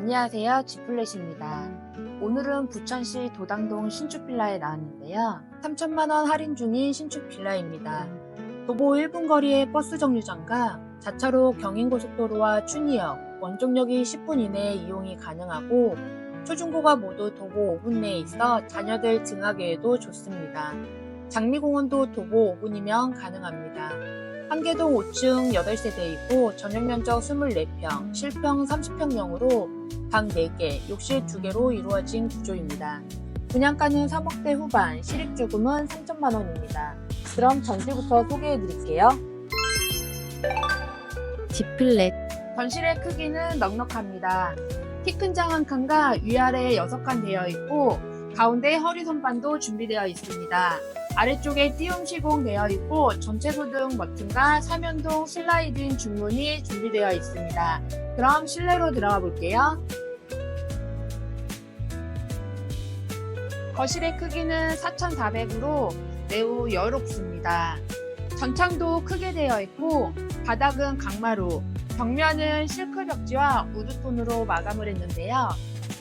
안녕하세요. 지플렛입니다. 오늘은 부천시 도당동 신축빌라에 나왔는데요. 3천만원 할인 중인 신축빌라입니다. 도보 1분 거리의 버스 정류장과 자차로 경인고속도로와 춘희역, 원종역이 10분 이내에 이용이 가능하고 초중고가 모두 도보 5분 내에 있어 자녀들 등하기에도 좋습니다. 장미공원도 도보 5분이면 가능합니다. 한계동 5층 8세대이고 전용 면적 24평, 실평 30평형으로 방 4개, 욕실 2개로 이루어진 구조입니다. 분양가는 3억대 후반, 실입주금은 3천만 원입니다. 그럼 전실부터 소개해 드릴게요. 지플렛 전실의 크기는 넉넉합니다. 키 큰 장 한 칸과 위아래 6칸 되어 있고 가운데 허리 선반도 준비되어 있습니다. 아래쪽에 띄움 시공되어 있고 전체 소등 버튼과 사면동 슬라이딩 중문이 준비되어 있습니다. 그럼 실내로 들어가 볼게요. 거실의 크기는 4,400으로 매우 여롭습니다. 전창도 크게 되어 있고 바닥은 강마루, 벽면은 실크 벽지와 우드톤으로 마감을 했는데요.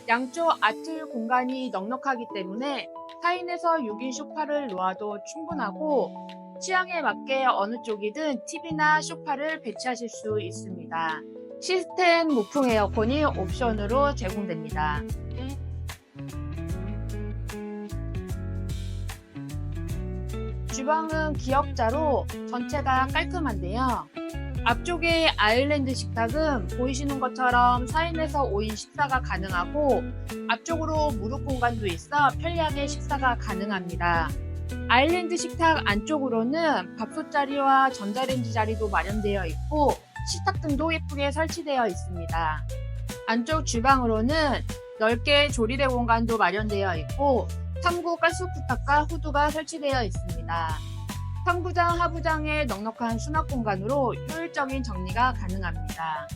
양쪽 아틀 공간이 넉넉하기 때문에 4인에서 6인 소파를 놓아도 충분하고 취향에 맞게 어느 쪽이든 TV나 소파를 배치하실 수 있습니다. 시스템 무풍 에어컨이 옵션으로 제공됩니다. 주방은 기역자로 전체가 깔끔한데요. 앞쪽에 아일랜드 식탁은 보이시는 것처럼 4인에서 5인 식사가 가능하고 앞쪽으로 무릎 공간도 있어 편리하게 식사가 가능합니다. 아일랜드 식탁 안쪽으로는 밥솥 자리와 전자레인지 자리도 마련되어 있고 식탁 등도 예쁘게 설치되어 있습니다. 안쪽 주방으로는 넓게 조리대 공간도 마련되어 있고 3구 가스쿠탁과 후드가 설치되어 있습니다. 상부장, 하부장의 넉넉한 수납 공간으로 효율적인 정리가 가능합니다.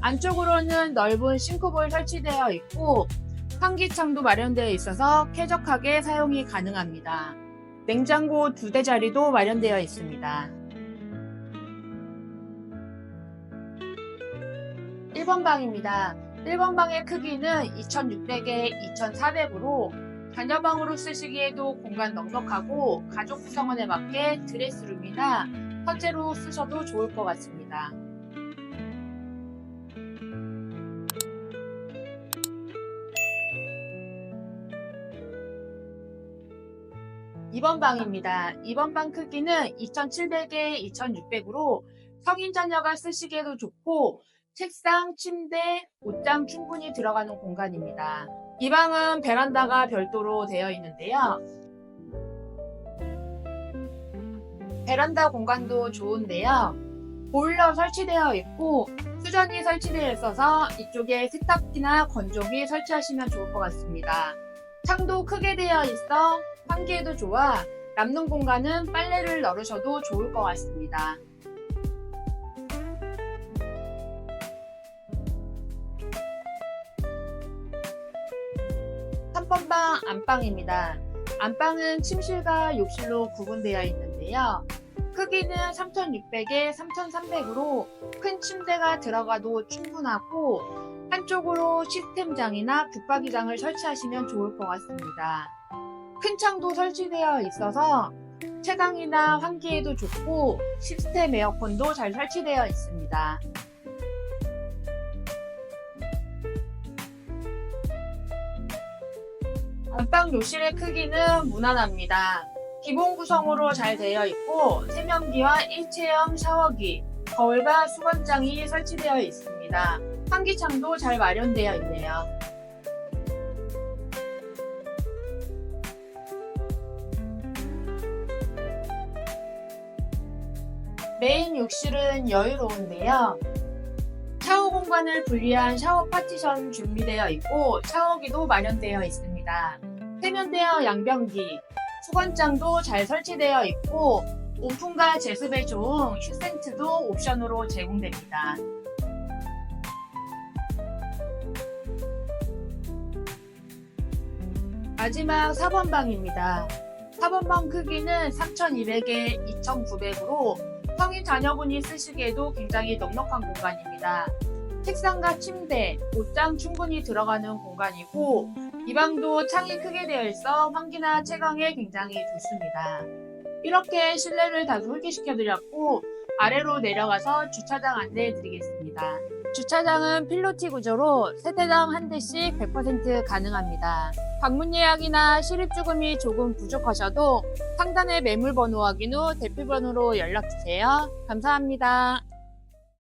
안쪽으로는 넓은 싱크볼 설치되어 있고 환기창도 마련되어 있어서 쾌적하게 사용이 가능합니다. 냉장고 두 대 자리도 마련되어 있습니다. 1번 방입니다. 1번 방의 크기는 2600에 2400으로 자녀방으로 쓰시기에도 공간 넉넉하고 가족 구성원에 맞게 드레스룸이나 서재로 쓰셔도 좋을 것 같습니다. 이번 방입니다. 2번 방 크기는 2700에 2600으로 성인 자녀가 쓰시기에도 좋고 책상, 침대, 옷장 충분히 들어가는 공간입니다. 이 방은 베란다가 별도로 되어 있는데요. 베란다 공간도 좋은데요. 보일러 설치되어 있고 수전이 설치되어 있어서 이쪽에 세탁기나 건조기 설치하시면 좋을 것 같습니다. 창도 크게 되어 있어 환기에도 좋아 남는 공간은 빨래를 널으셔도 좋을 것 같습니다. 삼번방 안방입니다. 안방은 침실과 욕실로 구분되어 있는데요. 크기는 3600에 3300으로 큰 침대가 들어가도 충분하고 한쪽으로 시스템장이나 붙박이장을 설치하시면 좋을 것 같습니다. 큰 창도 설치되어 있어서 채광이나 환기에도 좋고 시스템 에어컨도 잘 설치되어 있습니다. 안방 욕실의 크기는 무난합니다. 기본 구성으로 잘 되어 있고 세면기와 일체형 샤워기, 거울과 수건장이 설치되어 있습니다. 환기창도 잘 마련되어 있네요. 메인 욕실은 여유로운데요. 샤워 공간을 분리한 샤워 파티션 준비되어 있고 샤워기도 마련되어 있습니다. 세면대와 양변기, 수건장도 잘 설치되어 있고 오픈과 제습에 좋은 휴센트도 옵션으로 제공됩니다. 마지막 4번 방입니다. 4번 방 크기는 3200에 2900으로 성인 자녀분이 쓰시기에도 굉장히 넉넉한 공간입니다. 책상과 침대, 옷장 충분히 들어가는 공간이고 이 방도 창이 크게 되어 있어 환기나 채광에 굉장히 좋습니다. 이렇게 실내를 다 설계시켜 드렸고 아래로 내려가서 주차장 안내해 드리겠습니다. 주차장은 필로티 구조로 세대당 한 대씩 100% 가능합니다. 방문 예약이나 실입 주금이 조금 부족하셔도 상단의 매물 번호 확인 후 대피번호로 연락 주세요. 감사합니다.